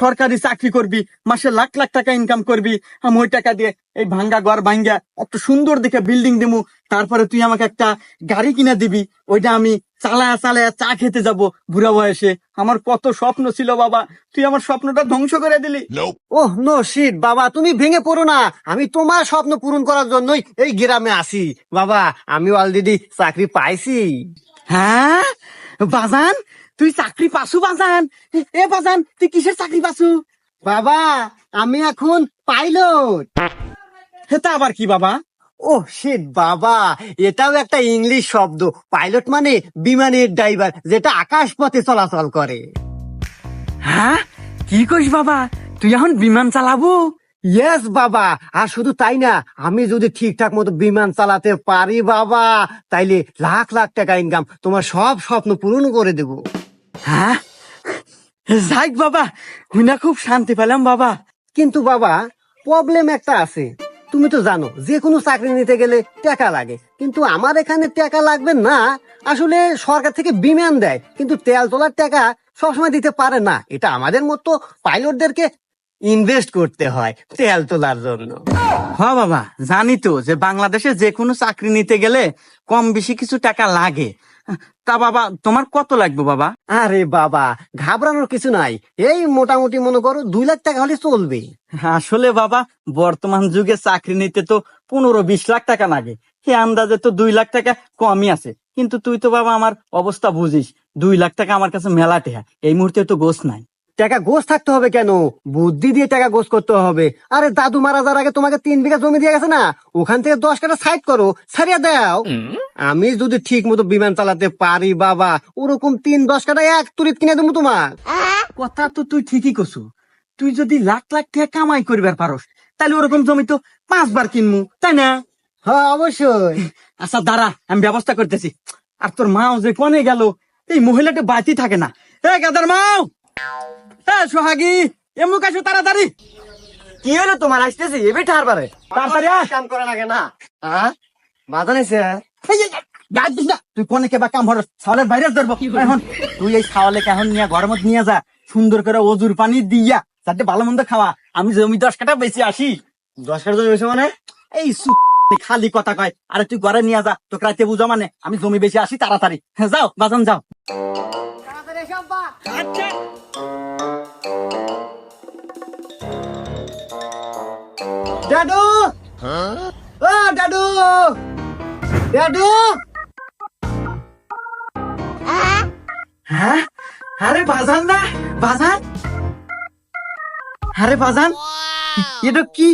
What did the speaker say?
সরকারি চাকরি করবি মাসে লাখ লাখ টাকা ইনকাম করবি আমি ওই টাকা দিয়ে এই ভাঙ্গা ঘর ভাঙ্গা একটা সুন্দর দেখে বিল্ডিং দিমু তারপরে তুই আমাকে একটা গাড়ি কিনে দিবি ওইটা আমি চালায়া চালায়া চা খেতে যাব বুড়া বয়সে। আমার কত স্বপ্ন ছিল বাবা তুই আমার স্বপ্নটা ধ্বংস করে দিলি। ওহ নো শিট বাবা তুমি ভেঙে পড়ো না। আমি তোমার স্বপ্ন পূরণ করার জন্যই এই গ্রামে আসি। বাবা আমি অলরেডি চাকরি পাইছি। হ্যাঁ? বাজান তুই চাকরি পাসু বাজান? এ বাজান তুই কিসের চাকরি পাসু বাবা আমি এখন পাইলট। এটা আবার কি বাবা? ও শিট বাবা এটাও একটা ইংলিশ শব্দ। পাইলট মানে বিমানের ড্রাইভার যেটা আকাশ পথে চলাচল করে। হ্যাঁ? কি কইস বাবা? তুই এখন বিমান চালাবো? ইয়েস বাবা আর শুধু তাই না আমি যদি ঠিকঠাক মতো বিমান চালাতে পারি বাবা তাইলে লাখ লাখ টাকা ইনকাম তোমার সব স্বপ্ন পূরণ করে দেব। হ্যাঁ? যাক বাবা হুইনা খুব শান্তি পেলাম বাবা। কিন্তু বাবা প্রবলেম একটা আছে। তুমি তো জানো যে কোনো চাকরি নিতে গেলে টাকা লাগে। কিন্তু আমার এখানে টাকা লাগবে না। আসলে সরকার থেকে বিমান দেয় কিন্তু তেল তোলার টাকা সবসময় দিতে পারে না। এটা আমাদের মতো পাইলটদেরকে ইনভেস্ট করতে হয় তেল তোলার জন্য। হ্যাঁ বাবা জানি তো যে বাংলাদেশে যে কোনো চাকরি নিতে গেলে কম বেশি কিছু টাকা লাগে। তা বাবা তোমার কত লাগবে বাবা? আরে বাবা ঘাবড়ানোর কিছু নাই। এই মোটামুটি মনে করো দুই লাখ টাকা হলে চলবে। আসলে বাবা বর্তমান যুগে চাকরি নিতে তো পনেরো বিশ লাখ টাকা লাগে। সে আন্দাজে তো দুই লাখ টাকা কমই আছে। কিন্তু তুই তো বাবা আমার অবস্থা বুঝিস। দুই লাখ টাকা আমার কাছে মেলাতে হ্যাঁ। এই মুহূর্তে তো গোস নাই। টাকা গোছ থাকতে হবে কেন? বুদ্ধি দিয়ে টাকা গোছ করতে হবে। আরে দাদু মারা যাওয়ার আগে তোমাকে তিন বিঘা জমি দিয়ে গেছে না? ওখান থেকে দশ কাটা সাইড করো ছাড়িয়ে দাও। আমি যদি ঠিক মতো বিমান চালাতে পারি বাবা ওরকম তিন দশ কাটা এক তুরিত কিনে দেবো তোমার। কথা তো তুই ঠিকই কছু তুই যদি লাখ লাখ টাকা কামাই করিবার পারস তাহলে ওরকম জমি তো পাঁচবার কিনমু তাই না? হ্যাঁ অবশ্যই। আচ্ছা দাঁড়া আমি ব্যবস্থা করতেছি। আর তোর মাও যে কনে গেল এই মহিলাটা বাতি থাকে না। এ গাদার মাও! এ সোহাগী এমুক আসো তাড়াতাড়ি। কি হলো তোমার? আসতেছি এবে ঠারবারে তাড়াতাড়ি আয়। কাম করে না। কেন হ্যাঁ বাধা নিছে। তুই কোনে কেবা কাম হর ছাওয়ালের বাইরে ধরবো। এখন তুই এই ছাওয়ালে এখন নিয়ে ঘরের মধ্যে নিয়ে যা। সুন্দর করে ওজুর পানি দিয়া। যাতে ভালো মন্দ খাওয়া। আমি জমি দশ কাটা বেশি আসি। দশ কাটা জমি হয়েছে মানে? এই সু- খালি কথা কয়। আরে তুই ঘরে নিয়ে যা। তোকে রাতে বুঝা মানে। আমি জমি বেশি আসি তাড়াতাড়ি। হ্যাঁ যাও বাজান যাও। আচ্ছা। দাদু! ও দাদু! দাদু! হ্যাঁ? আরে বাজান না বাজান। আরে বাজান এটা কি